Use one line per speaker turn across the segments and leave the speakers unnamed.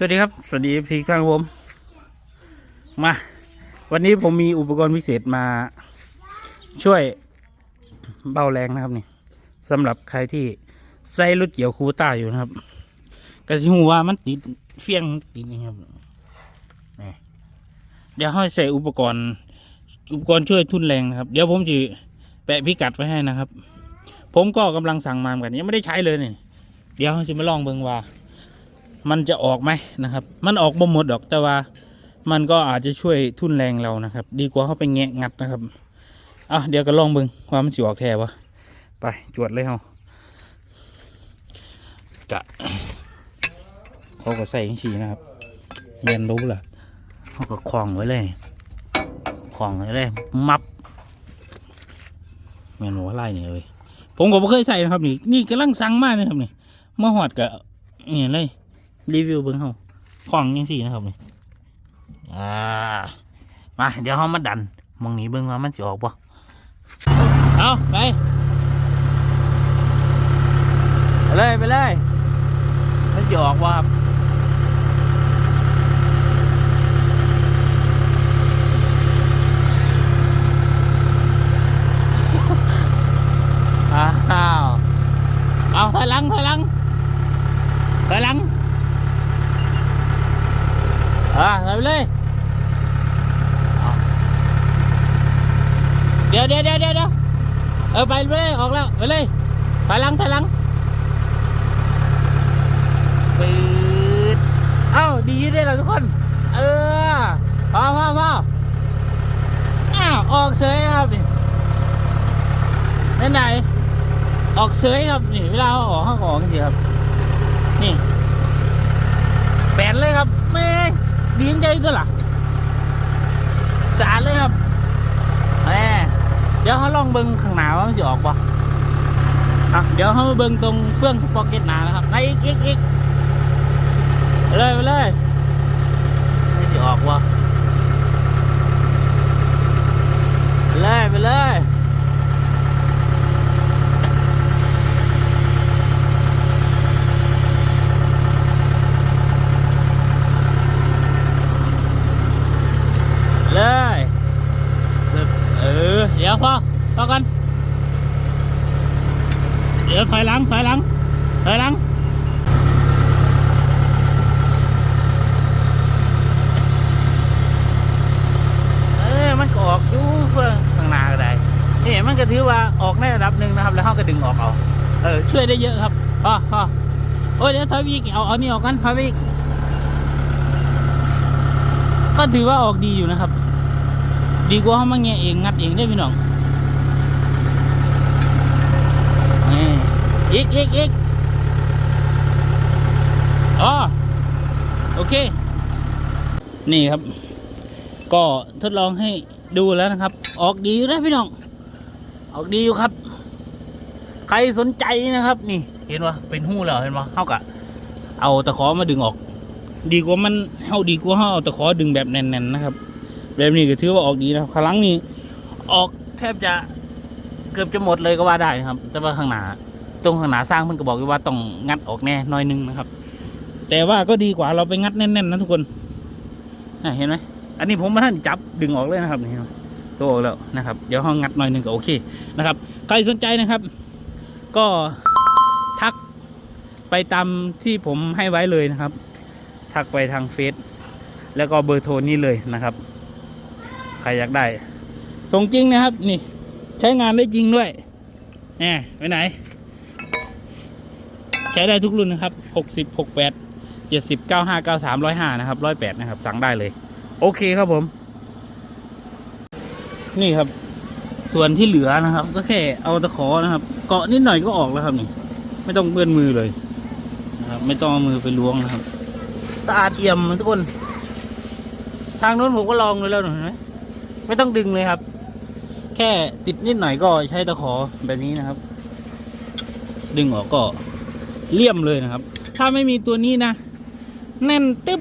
สวัสดีครับ สวัสดีทีข้างผม มา วันนี้ผมมีอุปกรณ์พิเศษมา ช่วยเบาแรงนะครับนี่สำหรับใครที่ใส่รถเกี่ยวคูต้าอยู่นะครับกระสิหูว่ามันติดเฟี้ยงติดนี่ครับนี่เดี๋ยวให้ใส่อุปกรณ์ อุปกรณ์ช่วยทุนแรงนะครับ เดี๋ยวผมจะแปะพิกัดไว้ให้นะครับ ผมก็กำลังสั่งมาเหมือนกันยังไม่ได้ใช้เลยเนี่ยเดี๋ยวจะมาลองเบิ่งว่า มันจะออกไหมนะครับ มันออกบ่หมดดอกแต่ว่า มันก็อาจจะช่วยทุนแรงเรานะครับ ดีกว่าเขาไปแงะงัดนะครับอะเดี๋ยวก็ลองเบิงว่ามันสิออกแท้วะไปจวดเลยเฮากะเขาก็ใส่ยังชีนะครับเรียนรู้ล่ะเขาก็คล้องไว้เลยคล้องไว้เลยมับแมนหัวไล่เนี่ยเลยผมก็ไม่เคยใส่นะครับนี่นี่กำลังสั่งมากนะครับนี่เมื่อหอดกะเนี่ยเลย รีวิวเบิ้งเขาของยังสี่นะครับนี่อ่ามาเดี๋ยวเขามาดันมองนี้เบิ้งว่ามันจะออกปะเอาไปไปเลยไปเลยมันจะออกว่าอ้าว เอาถอยหลังถอยหลังถอยหลัง อ่าไปเลย เดี๋ยวเดี๋ยวเดี๋ยวเดี๋ยวเออไปเลยออกแล้วไปเลยถอยหลังถอยหลังปืดเอ้าดีได้แล้วทุกคน เออพอพอพออ้าวออกเฉยครับนี่ไหนออกเฉยครับนี่เวลาเขาออกเขาก็ออกจริงครับ นี่แปนเลยครับแม่ งดีใจตัวล่ะสะอาดเลยครับแหมเดี๋ยวเขาลองเบิ้งข้างหน้าว่ามันจะออกปะอะเดี๋ยวเขาเบิ้งตรงเฟื่องพ็อกเก็ตหนานะครับในอีกอีกอีกเลยไปเลยไม่จะออกวะเลยไปเลยเออเดี๋ยวพ อพอกัน เดี๋ยวถอยหลังถอยหลังถอยหลังเออมันก็ออกอยู่เพื่อข้างหน้าก็ได้นี่มันก็ถือว่าออกในระดับหนึ่งนะครับ แล้วเขาก็ดึงออกเอาเออช่วยได้เยอะครับพอพอโอ้ยเดี๋ยวถอยอีกเอาเอานี่ออกกันถอยอีกก็ถือว่าออกดีอยู่นะครับ ดีกว่าเขามาแงเองงัดเองได้พี่น้องนี่ อีกอีกอีกอ๋อโอเค นี่ครับ ก็ทดลองให้ดูแล้วนะครับ ออกดีอยู่นะพี่น้อง ออกดีอยู่ครับ ใครสนใจนะครับ นี่เห็นว่าเป็นหู้แล้วเห็นว่าเขากะเอาตะขอมาดึงออก ดีกว่ามันเอาดีกว่าเขาเอาตะขอดึงแบบแน่นๆนะครับ แบบนี้ก็ถือว่าออกดีนะครับครั้งนี้ ออกแทบจะเกือบจะหมดเลยก็ว่าได้ครับ แต่ว่าข้างหน้า ตรงข้างหน้าสร้างมันก็บอกว่าต้องงัดออกแน่หน้อยหนึงนะครับ แต่ว่าก็ดีกว่าเราไปงัดแน่นๆนะทุกคนเห็นไหมอันนี้ผมมาท่านจับดึงออกเลยนะครับนี่ตัวออกแล้วนะครับ เดี๋ยวห้องงัดหน่อยหนึงก็โอเคนะครับ ใครสนใจนะครับ ก็ทักไปตามที่ผมให้ไว้เลยนะครับ ทักไปทางเฟซแล้วก็เบอร์โทรนี้เลยนะครับ ใครอยากได้ส่งจริงนะครับ นี่ ใช้งานได้จริงด้วยแหมไปไหน ช้ได้ทุกรุ่นนะครับหกสิบหกแปดเจ็ดสิบเก้าห้าเก้าสามร้อยห้านะครับร้อยแปดนะครับ สั่งได้เลย โอเคครับผม นี่ครับ ส่วนที่เหลือนะครับ ก็แค่เอาตะขอนะครับ เกาะนิดหน่อยก็ออกแล้วครับนี่ ไม่ต้องเปื้อนมือเลยนะครับ ไม่ต้องเอามือไปล้วงนะครับสะอาดเอี่ยมทุกคน ทางโน้นผมก็ลองเลยแล้วเห็นไหมไม่ต้องดึงเลยครับ แค่ติดนิดหน่อยก็ใช้ตะขอแบบนี้นะครับ ดึงออกก็ เลี่ยมเลยนะครับ ถ้าไม่มีตัวนี้นะ แน่นตึ๊บ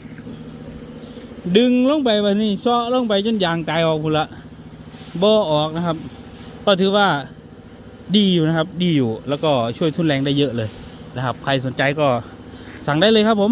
ดึงลงไปแบบนี้ซ้อลงไปจนยางตายออกคุณละบ่ออกนะครับ ก็ถือว่าดีอยู่นะครับ ดีอยู่แล้วก็ช่วยทุนแรงได้เยอะเลยนะครับ ใครสนใจก็สั่งได้เลยครับผม